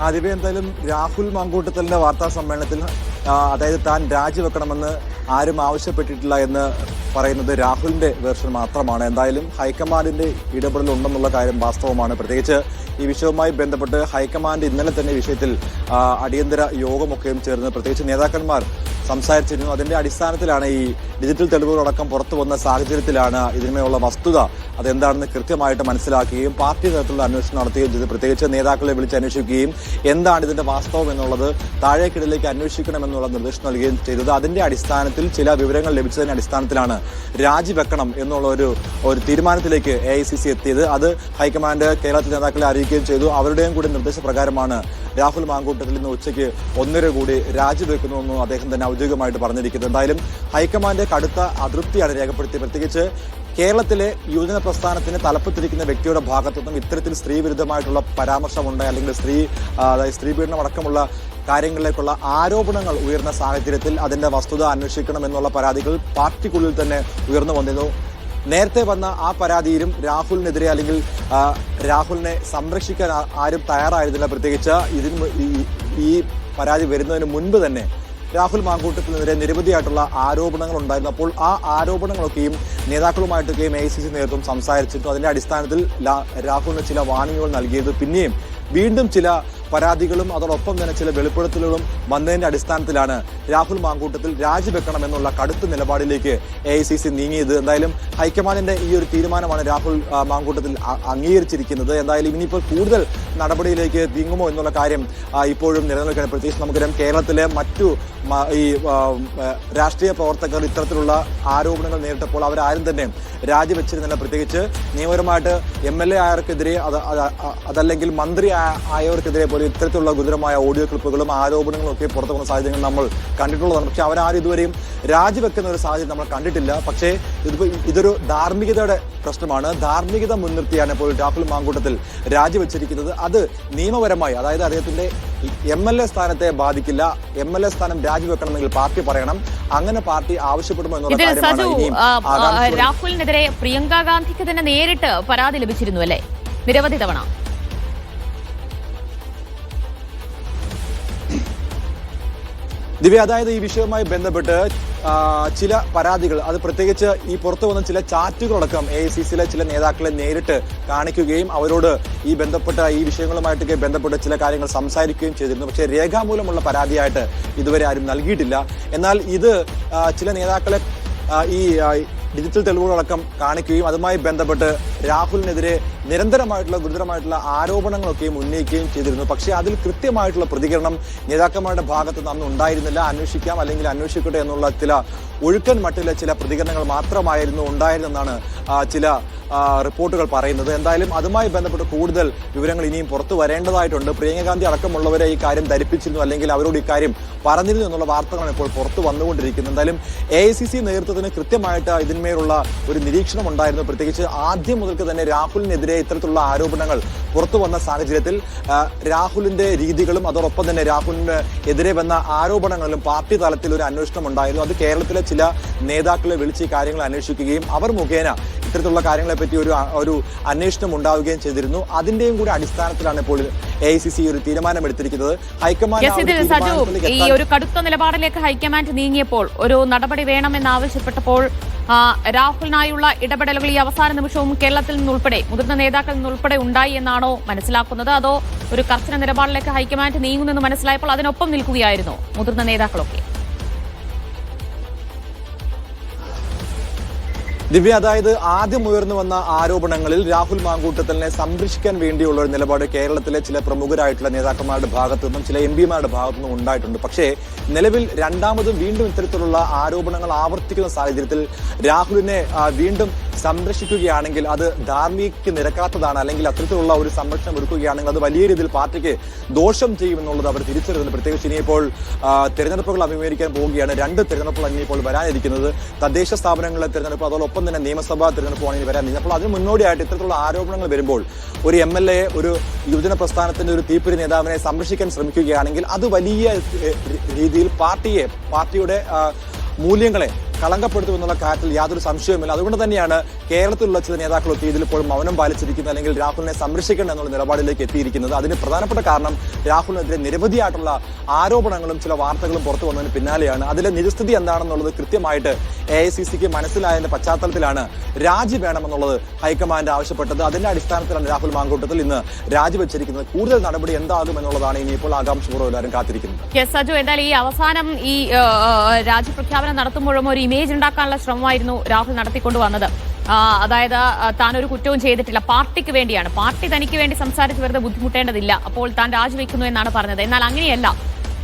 ആദ്യമേ എന്തായാലും രാഹുൽ മാങ്കൂട്ടത്തലിന്റെ വാർത്താ സമ്മേളനത്തിൽ അതായത് താൻ രാജിവെക്കണമെന്ന് ആരും ആവശ്യപ്പെട്ടിട്ടില്ല എന്ന് പറയുന്നത് രാഹുലിന്റെ വേർഷൻ മാത്രമാണ്. എന്തായാലും ഹൈക്കമാൻഡിന്റെ ഇടപെടൽ ഉണ്ടെന്നുള്ള കാര്യം വാസ്തവമാണ്. പ്രത്യേകിച്ച് ഈ വിഷയവുമായി ബന്ധപ്പെട്ട് ഹൈക്കമാൻഡ് ഇന്നലെ തന്നെ വിഷയത്തിൽ അടിയന്തര യോഗമൊക്കെയും ചേർന്ന് പ്രത്യേകിച്ച് നേതാക്കന്മാർ സംസാരിച്ചിരുന്നു. അതിന്റെ അടിസ്ഥാനത്തിലാണ് ഈ ഡിജിറ്റൽ തെളിവുകളടക്കം പുറത്തു വന്ന സാഹചര്യത്തിലാണ് ഇതിന്മേലുള്ള വസ്തുത അതെന്താണെന്ന് കൃത്യമായിട്ട് മനസ്സിലാക്കുകയും പാർട്ടി തരത്തിലുള്ള അന്വേഷണം നടത്തുകയും ചെയ്തു. പ്രത്യേകിച്ച് നേതാക്കളെ വിളിച്ച് അന്വേഷിക്കുകയും എന്താണ് ഇതിന്റെ വാസ്തവം എന്നുള്ളത് താഴേക്കിടയിലേക്ക് അന്വേഷിക്കണമെന്നുള്ള നിർദ്ദേശം നൽകുകയും ചെയ്തത്. അതിന്റെ അടിസ്ഥാനത്തിൽ ചില വിവരങ്ങൾ ലഭിച്ചതിന്റെ അടിസ്ഥാനത്തിലാണ് രാജിവെക്കണം എന്നുള്ള ഒരു ഒരു തീരുമാനത്തിലേക്ക് എ ഐ സി സി എത്തിയത്. അത് ഹൈക്കമാൻഡ് കേരളത്തിലെ നേതാക്കളെ അറിയിക്കുകയും ചെയ്തു. അവരുടെയും കൂടി നിർദ്ദേശപ്രകാരമാണ് രാഹുൽ മാങ്കൂട്ടത്തിൽ ഇന്ന് ഉച്ചയ്ക്ക് ഒന്നര കൂടി രാജിവെക്കുന്നുവെന്നും അദ്ദേഹം തന്നെ ഔദ്യോഗികമായിട്ട് പറഞ്ഞിരിക്കുന്നത് എന്തായാലും ഹൈക്കമാൻഡ് കടുത്ത അതൃപ്തിയാണ് രേഖപ്പെടുത്തിയത്. പ്രത്യേകിച്ച് കേരളത്തിലെ യുവജന പ്രസ്ഥാനത്തിന് തലപ്പത്തിരിക്കുന്ന വ്യക്തിയുടെ ഭാഗത്തു നിന്നും ഇത്തരത്തിൽ സ്ത്രീ വിരുദ്ധമായിട്ടുള്ള പരാമർശമുണ്ട് അല്ലെങ്കിൽ സ്ത്രീ അതായത് സ്ത്രീ പീഡനം അടക്കമുള്ള കാര്യങ്ങളിലേക്കുള്ള ആരോപണങ്ങൾ ഉയർന്ന സാഹചര്യത്തിൽ അതിന്റെ വസ്തുത അന്വേഷിക്കണം എന്നുള്ള പരാതികൾ പാർട്ടിക്കുള്ളിൽ തന്നെ ഉയർന്നു വന്നിരുന്നു. നേരത്തെ വന്ന ആ പരാതിയിലും രാഹുലിനെതിരെ അല്ലെങ്കിൽ രാഹുലിനെ സംരക്ഷിക്കാൻ ആരും തയ്യാറായിരുന്നില്ല. പ്രത്യേകിച്ച് ഇതിന് ഈ പരാതി വരുന്നതിന് മുൻപ് തന്നെ രാഹുൽ മാങ്കൂട്ടത്തിനെതിരെ നിരവധിയായിട്ടുള്ള ആരോപണങ്ങൾ ഉണ്ടായിരുന്നപ്പോൾ ആ ആരോപണങ്ങളൊക്കെയും നേതാക്കളുമായിട്ടൊക്കെയും എ ഐ സി സി നേതൃത്വം സംസാരിച്ചിട്ടു. അതിന്റെ അടിസ്ഥാനത്തിൽ രാഹുലിന് ചില വാണിങ്ങുകൾ നൽകിയത്. പിന്നെയും വീണ്ടും ചില പരാതികളും അതോടൊപ്പം തന്നെ ചില വെളിപ്പെടുത്തലുകളും വന്നതിന്റെ അടിസ്ഥാനത്തിലാണ് രാഹുൽ മാങ്കൂട്ടത്തിൽ രാജിവെക്കണം എന്നുള്ള കടുത്ത നിലപാടിലേക്ക് എ ഐ സി സി നീങ്ങിയത്. എന്തായാലും ഹൈക്കമാൻഡിന്റെ ഈ ഒരു തീരുമാനമാണ് രാഹുൽ മാങ്കൂട്ടത്തിൽ അംഗീകരിച്ചിരിക്കുന്നത്. എന്തായാലും ഇനിയിപ്പോൾ കൂടുതൽ നടപടിയിലേക്ക് നീങ്ങുമോ എന്നുള്ള കാര്യം ഇപ്പോഴും നിലനിൽക്കുകയാണ്. പ്രത്യേകിച്ച് നമുക്കറിയാം കേരളത്തിലെ മറ്റു ഈ രാഷ്ട്രീയ പ്രവർത്തകർ ഇത്തരത്തിലുള്ള ആരോപണങ്ങൾ നേരിട്ടപ്പോൾ അവരാരും തന്നെ രാജിവെച്ചിരുന്നില്ല. പ്രത്യേകിച്ച് നിയമപരമായിട്ട് എം എൽ എ ആയവർക്കെതിരെ അത് അത് അതല്ലെങ്കിൽ മന്ത്രി ആയവർക്കെതിരെ പോലും ഇത്തരത്തിലുള്ള ഗുരുതരമായ ഓഡിയോ ക്ലിപ്പുകളും ആരോപണങ്ങളും ഒക്കെ പുറത്തു വന്ന സാഹചര്യങ്ങൾ നമ്മൾ കണ്ടിട്ടുള്ളതാണ്. പക്ഷെ അവരാരും ഇതുവരെയും രാജിവെക്കുന്ന ഒരു സാഹചര്യം നമ്മൾ കണ്ടിട്ടില്ല. പക്ഷേ ഇതിപ്പോൾ ഇതൊരു ധാർമ്മികതയുടെ പ്രശ്നമാണ്. ധാർമ്മികത മുൻനിർത്തിയാണ് ഇപ്പോൾ രാഹുൽ മാങ്കൂട്ടത്തിൽ രാജിവെച്ചിരിക്കുന്നത്. അത് നിയമപരമായി അതായത് അദ്ദേഹത്തിന്റെ എം എൽ എ സ്ഥാനത്തെ ബാധിക്കില്ല. എം എൽ എ സ്ഥാനം രാജിവെക്കണമെങ്കിൽ പാർട്ടി പറയണം. അങ്ങനെ പാർട്ടി ആവശ്യപ്പെടുമോ എന്നുള്ള കാര്യമാണ് രാഹുലിനെതിരെ പ്രിയങ്ക ഗാന്ധിക്ക് തന്നെ നേരിട്ട് പരാതി ലഭിച്ചിരുന്നു അല്ലേ? നിരവധി തവണ. ദിവ്യ അതായത് ഈ വിഷയവുമായി ബന്ധപ്പെട്ട് ചില പരാതികൾ അത് പ്രത്യേകിച്ച് ഈ പുറത്തു വന്ന ചില ചാറ്റുകളടക്കം എ ഐ സി സിയിലെ ചില നേതാക്കളെ നേരിട്ട് കാണിക്കുകയും അവരോട് ഈ ബന്ധപ്പെട്ട ഈ വിഷയങ്ങളുമായിട്ടൊക്കെ ബന്ധപ്പെട്ട് ചില കാര്യങ്ങൾ സംസാരിക്കുകയും ചെയ്തിരുന്നു. പക്ഷേ രേഖാമൂലമുള്ള പരാതിയായിട്ട് ഇതുവരെ ആരും നൽകിയിട്ടില്ല. എന്നാൽ ഇത് ചില നേതാക്കളെ ഈ ഡിജിറ്റൽ തെളിവുകളടക്കം കാണിക്കുകയും അതുമായി ബന്ധപ്പെട്ട് രാഹുലിനെതിരെ നിരന്തരമായിട്ടുള്ള ഗുരുതരമായിട്ടുള്ള ആരോപണങ്ങളൊക്കെയും ഉന്നയിക്കുകയും ചെയ്തിരുന്നു. പക്ഷേ അതിൽ കൃത്യമായിട്ടുള്ള പ്രതികരണം നേതാക്കന്മാരുടെ ഭാഗത്ത് നിന്ന് ഉണ്ടായിരുന്നില്ല. അന്വേഷിക്കാം അല്ലെങ്കിൽ അന്വേഷിക്കട്ടെ എന്നുള്ള ചില ഒഴുക്കൻ മട്ടിലെ ചില പ്രതികരണങ്ങൾ മാത്രമായിരുന്നു ഉണ്ടായിരുന്നെന്നാണ് ചില റിപ്പോർട്ടുകൾ പറയുന്നത്. എന്തായാലും അതുമായി ബന്ധപ്പെട്ട് കൂടുതൽ വിവരങ്ങൾ ഇനിയും പുറത്തു വരേണ്ടതായിട്ടുണ്ട്. പ്രിയങ്ക ഗാന്ധി അടക്കമുള്ളവരെ ഈ കാര്യം ധരിപ്പിച്ചിരുന്നു അല്ലെങ്കിൽ അവരോട് ഈ കാര്യം പറഞ്ഞിരുന്നു എന്നുള്ള വാർത്തകളാണ് ഇപ്പോൾ പുറത്തു വന്നുകൊണ്ടിരിക്കുന്നത്. എന്തായാലും എ ഐ സി സി നേതൃത്വത്തിന് കൃത്യമായിട്ട് ഇതിന്മേലുള്ള ഒരു നിരീക്ഷണം ഉണ്ടായിരുന്നു പ്രത്യേകിച്ച് ആദ്യം മുതൽക്ക് തന്നെ രാഹുലിനെതിരെ ഇത്തരത്തിലുള്ള ആരോപണങ്ങൾ പുറത്തു വന്ന സാഹചര്യത്തിൽ രാഹുലിന്റെ രീതികളും അതോടൊപ്പം തന്നെ രാഹുലിന് എതിരെ വന്ന ആരോപണങ്ങളിലും പാർട്ടി തലത്തിൽ ഒരു അന്വേഷണം ഉണ്ടായിരുന്നു. അത് കേരളത്തിലെ ചില നേതാക്കളെ വിളിച്ച് കാര്യങ്ങൾ അന്വേഷിക്കുകയും അവർ മുഖേന ഇത്തരത്തിലുള്ള കാര്യങ്ങളെപ്പറ്റി ഒരു ഒരു അന്വേഷണം ഉണ്ടാവുകയും ചെയ്തിരുന്നു. അതിന്റെയും കൂടി അടിസ്ഥാനത്തിലാണ് ഇപ്പോൾ എ ഐ സി സി ഒരു തീരുമാനമെടുത്തിരിക്കുന്നത്. ഹൈക്കമാൻഡ് ഈ ഒരു കടുത്ത നിലപാടിലേക്ക് ഹൈക്കമാൻഡ് നീങ്ങിയപ്പോൾ ഒരു നടപടി വേണമെന്നാവശ്യപ്പെട്ടപ്പോൾ രാഹുലിനായുള്ള ഇടപെടലുകൾ ഈ അവസാന നിമിഷവും കേരളത്തിൽ നിന്നുൾപ്പെടെ മുതിർന്ന നേതാക്കളിൽ നിന്നുൾപ്പെടെ ഉണ്ടായി എന്നാണോ മനസ്സിലാക്കുന്നത്? അതോ ഒരു കർശന നിലപാടിലേക്ക് ഹൈക്കമാൻഡ് നീങ്ങുന്നെന്ന് മനസ്സിലായപ്പോൾ അതിനൊപ്പം നിൽക്കുകയായിരുന്നു മുതിർന്ന നേതാക്കളൊക്കെ? ദിവ്യ അതായത് ആദ്യം ഉയർന്നു വന്ന ആരോപണങ്ങളിൽ രാഹുൽ മാങ്കൂട്ടത്തലിനെ സംരക്ഷിക്കാൻ വേണ്ടിയുള്ള ഒരു നിലപാട് കേരളത്തിലെ ചില പ്രമുഖരായിട്ടുള്ള നേതാക്കന്മാരുടെ ഭാഗത്തു നിന്നും ചില എം പിമാരുടെ ഭാഗത്തു നിന്നും ഉണ്ടായിട്ടുണ്ട്. പക്ഷേ നിലവിൽ രണ്ടാമതും വീണ്ടും ഇത്തരത്തിലുള്ള ആരോപണങ്ങൾ ആവർത്തിക്കുന്ന സാഹചര്യത്തിൽ രാഹുലിനെ വീണ്ടും സംരക്ഷിക്കുകയാണെങ്കിൽ അത് ധാർമ്മികക്ക് നിരക്കാത്തതാണ്. അല്ലെങ്കിൽ അത്തരത്തിലുള്ള ഒരു സംരക്ഷണം ഒരുക്കുകയാണെങ്കിൽ അത് വലിയ രീതിയിൽ പാർട്ടിക്ക് ദോഷം ചെയ്യുമെന്നുള്ളത് അവർ തിരിച്ചറിയുന്നു പ്രത്യേകിച്ച് ഇനിയിപ്പോൾ തിരഞ്ഞെടുപ്പുകൾ അഭിമുഖീകരിക്കാൻ പോവുകയാണ്. രണ്ട് തിരഞ്ഞെടുപ്പുകൾ ഇനിയിപ്പോൾ വരാനിരിക്കുന്നത്. തദ്ദേശ സ്ഥാപനങ്ങളിലെ തിരഞ്ഞെടുപ്പ് അതോടൊപ്പം തന്നെ നിയമസഭാ തെരഞ്ഞെടുപ്പുമാണ് ഇനി വരാനിരിക്കുന്നത്. അപ്പോൾ അതിന് മുന്നോടിയായിട്ട് ഇത്തരത്തിലുള്ള ആരോപണങ്ങൾ വരുമ്പോൾ ഒരു എം എൽ എ ഒരു യുവജന പ്രസ്ഥാനത്തിന്റെ ഒരു തീപ്പൊരി നേതാവിനെ സംരക്ഷിക്കാൻ ശ്രമിക്കുകയാണെങ്കിൽ അത് വലിയ രീതിയിൽ പാർട്ടിയെ പാർട്ടിയുടെ മൂല്യങ്ങളെ കളങ്കപ്പെടുത്തുമെന്നുള്ള കാര്യത്തിൽ യാതൊരു സംശയവുമില്ല. അതുകൊണ്ട് തന്നെയാണ് കേരളത്തിലുള്ള ചില നേതാക്കളൊക്കെ ഇതിൽ ഇപ്പോൾ മൗനം പാലിച്ചിരിക്കുന്നത് അല്ലെങ്കിൽ രാഹുലിനെ സംരക്ഷിക്കണം എന്നുള്ള നിലപാടിലേക്ക് എത്തിയിരിക്കുന്നത്. അതിന് പ്രധാനപ്പെട്ട കാരണം രാഹുലിനെതിരെ നിരവധിയായിട്ടുള്ള ആരോപണങ്ങളും ചില വാർത്തകളും പുറത്തു വന്നതിന് പിന്നാലെയാണ്. അതിലെ നിജസ്ഥിതി എന്താണെന്നുള്ളത് കൃത്യമായിട്ട് എ ഐ സി സിക്ക് മനസ്സിലായതിന്റെ പശ്ചാത്തലത്തിലാണ് രാജി വേണമെന്നുള്ളത് ഹൈക്കമാൻഡ് ആവശ്യപ്പെട്ടത്. അതിന്റെ അടിസ്ഥാനത്തിലാണ് രാഹുൽ മാങ്കൂട്ടത്തിൽ ഇന്ന് രാജിവെച്ചിരിക്കുന്നത് കൂടുതൽ നടപടി എന്താകും എന്നുള്ളതാണ് ഇനിയിപ്പോൾ ആകാംക്ഷപൂർവം എല്ലാവരും കാത്തിരിക്കുന്നത്. സജു എന്തായാലും ഈ അവസാനം ഈ രാജ്യപ്രഖ്യാപനം നടത്തുമ്പോഴും ഒരു ഇമേജ് ഉണ്ടാക്കാനുള്ള ശ്രമമായിരുന്നു രാഹുൽ നടത്തിക്കൊണ്ടുവന്നത്. അതായത് ഒരു കുറ്റവും ചെയ്തിട്ടില്ല. പാർട്ടിക്ക് വേണ്ടിയാണ്. പാർട്ടി തനിക്ക് വേണ്ടി സംസാരിച്ച് വെറുതെ ബുദ്ധിമുട്ടേണ്ടതില്ല. അപ്പോൾ താൻ രാജിവെക്കുന്നു എന്നാണ് പറഞ്ഞത്. എന്നാൽ അങ്ങനെയല്ല.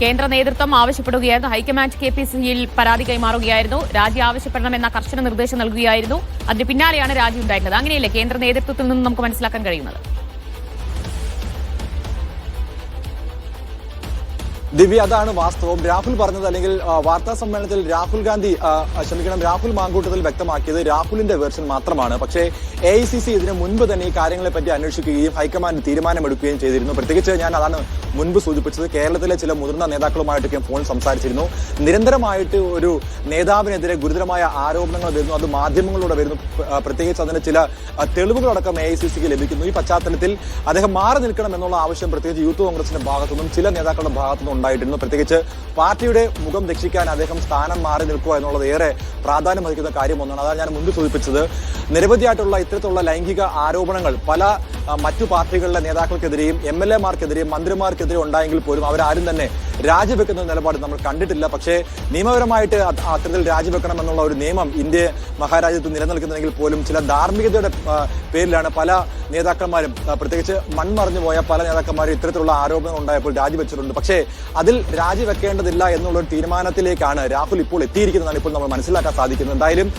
കേന്ദ്ര നേതൃത്വം ആവശ്യപ്പെടുകയായിരുന്നു. ഹൈക്കമാൻഡ് കെ പി സിയിൽ പരാതി കൈമാറുകയായിരുന്നു. രാജി ആവശ്യപ്പെടണമെന്ന കർശന നിർദ്ദേശം നൽകുകയായിരുന്നു. അതിന് പിന്നാലെയാണ് രാജി ഉണ്ടായിരുന്നത്. അങ്ങനെയല്ലേ കേന്ദ്ര നേതൃത്വത്തിൽ നിന്ന് നമുക്ക് മനസ്സിലാക്കാൻ കഴിയുന്നത്? ദിവ്യ അതാണ് വാസ്തവം. രാഹുൽ പറഞ്ഞത് അല്ലെങ്കിൽ വാർത്താ സമ്മേളനത്തിൽ രാഹുൽ ഗാന്ധി ക്ഷമിക്കണം രാഹുൽ മാങ്കൂട്ടത്തിൽ വ്യക്തമാക്കിയത് രാഹുലിന്റെ വേർഷൻ മാത്രമാണ്. പക്ഷേ എ ഐ സി സി ഇതിന് മുൻപ് തന്നെ ഈ കാര്യങ്ങളെ പറ്റി അന്വേഷിക്കുകയും ഹൈക്കമാൻഡ് തീരുമാനമെടുക്കുകയും ചെയ്തിരുന്നു. പ്രത്യേകിച്ച് ഞാൻ അതാണ് മുൻപ് സൂചിപ്പിച്ചത്. കേരളത്തിലെ ചില മുതിർന്ന നേതാക്കളുമായിട്ടൊക്കെ ഫോൺ സംസാരിച്ചിരുന്നു. നിരന്തരമായിട്ട് ഒരു നേതാവിനെതിരെ ഗുരുതരമായ ആരോപണങ്ങൾ വരുന്നു. അത് മാധ്യമങ്ങളിലൂടെ വരുന്നു. പ്രത്യേകിച്ച് അതിന് ചില തെളിവുകളടക്കം എ ഐ സി സിക്ക് ലഭിക്കുന്നു. ഈ പശ്ചാത്തലത്തിൽ അദ്ദേഹം മാറി നിൽക്കണം എന്നുള്ള ആവശ്യം പ്രത്യേകിച്ച് യൂത്ത് കോൺഗ്രസിന്റെ ഭാഗത്തുനിന്നും ചില നേതാക്കളുടെ ഭാഗത്തുനിന്നും ഉണ്ടായിട്ടിരുന്നു പ്രത്യേകിച്ച് പാർട്ടിയുടെ മുഖം രക്ഷിക്കാൻ അദ്ദേഹം സ്ഥാനം മാറി നിൽക്കുക എന്നുള്ളത് ഏറെ പ്രാധാന്യം വഹിക്കുന്ന കാര്യം ഒന്നാണ്. അതാണ് ഞാൻ മുൻപ് സൂചിപ്പിച്ചത്. നിരവധിയായിട്ടുള്ള ഇത്തരത്തിലുള്ള ലൈംഗിക ആരോപണങ്ങൾ പല മറ്റു പാർട്ടികളിലെ നേതാക്കൾക്കെതിരെയും എം എൽ എമാർക്കെതിരെയും മന്ത്രിമാർക്കെതിരെ ഉണ്ടായെങ്കിൽ പോലും അവരാരും തന്നെ രാജിവെക്കുന്ന നിലപാട് നമ്മൾ കണ്ടിട്ടില്ല. പക്ഷേ നിയമപരമായിട്ട് അത് അത്തരത്തിൽ രാജിവെക്കണം എന്നുള്ള ഒരു നിയമം ഇന്ത്യ മഹാരാജ്യത്ത് നിലനിൽക്കുന്നതെങ്കിൽ പോലും ചില ധാർമ്മികതയുടെ പേരിലാണ് പല നേതാക്കന്മാരും പ്രത്യേകിച്ച് മൺമറിഞ്ഞു പോയ പല നേതാക്കന്മാരും ഇത്തരത്തിലുള്ള ആരോപണങ്ങൾ ഉണ്ടായപ്പോൾ രാജിവെച്ചിട്ടുണ്ട്. പക്ഷേ അതിൽ രാജിവെക്കേണ്ടതില്ല എന്നുള്ള ഒരു തീരുമാനത്തിലേക്കാണ് രാഹുൽ ഇപ്പോൾ എത്തിയിരിക്കുന്നതാണ് ഇപ്പോൾ നമ്മൾ മനസ്സിലാക്കാൻ സാധിക്കുന്നത്. എന്തായാലും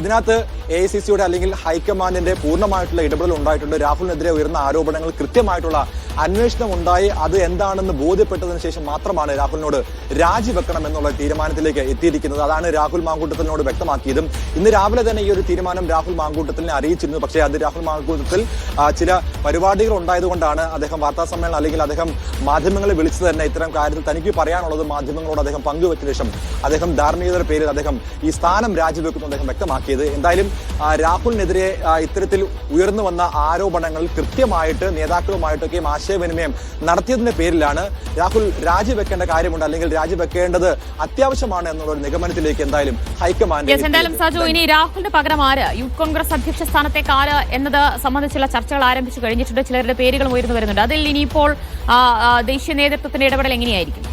ഇതിനകത്ത് എ അല്ലെങ്കിൽ ഹൈക്കമാൻഡിന്റെ പൂർണമായിട്ടുള്ള ഇടപെടൽ ഉണ്ടായിട്ടുണ്ട്. രാഹുലിനെതിരെ ഉയർന്ന ആരോപണങ്ങൾ കൃത്യമായിട്ടുള്ള അന്വേഷണം ഉണ്ടായി അത് എന്താണെന്ന് ബോധ്യപ്പെട്ടതിന് ശേഷം മാത്രമാണ് രാഹുലിനോട് രാജിവെക്കണം എന്നുള്ള തീരുമാനത്തിലേക്ക് എത്തിയിരിക്കുന്നത്. അതാണ് രാഹുൽ മാങ്കൂട്ടത്തിനോട് വ്യക്തമാക്കിയതും. ഇന്ന് രാവിലെ തന്നെ ഈ ഒരു തീരുമാനം രാഹുൽ മാങ്കൂട്ടത്തിനെ അറിയിച്ചിരുന്നു. പക്ഷേ അത് രാഹുൽ മാങ്കൂട്ടത്തിൽ ചില പരിപാടികൾ ഉണ്ടായതുകൊണ്ടാണ് അദ്ദേഹം വാർത്താ സമ്മേളനം അല്ലെങ്കിൽ അദ്ദേഹം മാധ്യമങ്ങളെ വിളിച്ചു തന്നെ ഇത്തരം കാര്യത്തിൽ തനിക്ക് പറയാനുള്ളത് മാധ്യമങ്ങളോട് അദ്ദേഹം പങ്കുവച്ച ശേഷം അദ്ദേഹം ധാർമ്മികതയുടെ പേരിൽ അദ്ദേഹം ഈ സ്ഥാനം രാജിവെക്കുന്നു അദ്ദേഹം വ്യക്തമാക്കിയത്. എന്തായാലും രാഹുലിനെതിരെ ഇത്തരത്തിൽ ഉയർന്നു വന്ന ആരോപണങ്ങൾ കൃത്യമായിട്ട് നേതാക്കളുമായിട്ടൊക്കെയും ആശയവിനിമയം നടത്തിയതിന്റെ പേരിലാണ് രാഹുൽ രാജിവെക്കേണ്ട കാര്യമുണ്ട് അല്ലെങ്കിൽ രാജിവെക്കേണ്ടത് അത്യാവശ്യമാണ് എന്നുള്ള ഒരു നിഗമനത്തിലേക്ക് എന്തായാലും ഹൈക്കമാൻഡ് എന്തായാലും. സജു ഇനി രാഹുലിന്റെ പകരം ആര്? യൂത്ത് കോൺഗ്രസ് അധ്യക്ഷ സ്ഥാനത്തേക്ക് ആര് എന്നത് സംബന്ധിച്ചുള്ള ചർച്ചകൾ ആരംഭിച്ചു കഴിഞ്ഞിട്ടുണ്ട്. ചിലരുടെ പേരുകൾ ഉയർന്നു വരുന്നുണ്ട്. അതിൽ ഇനിയിപ്പോൾ ദേശീയ നേതൃത്വത്തിന്റെ ഇടപെടൽ എങ്ങനെയായിരിക്കും?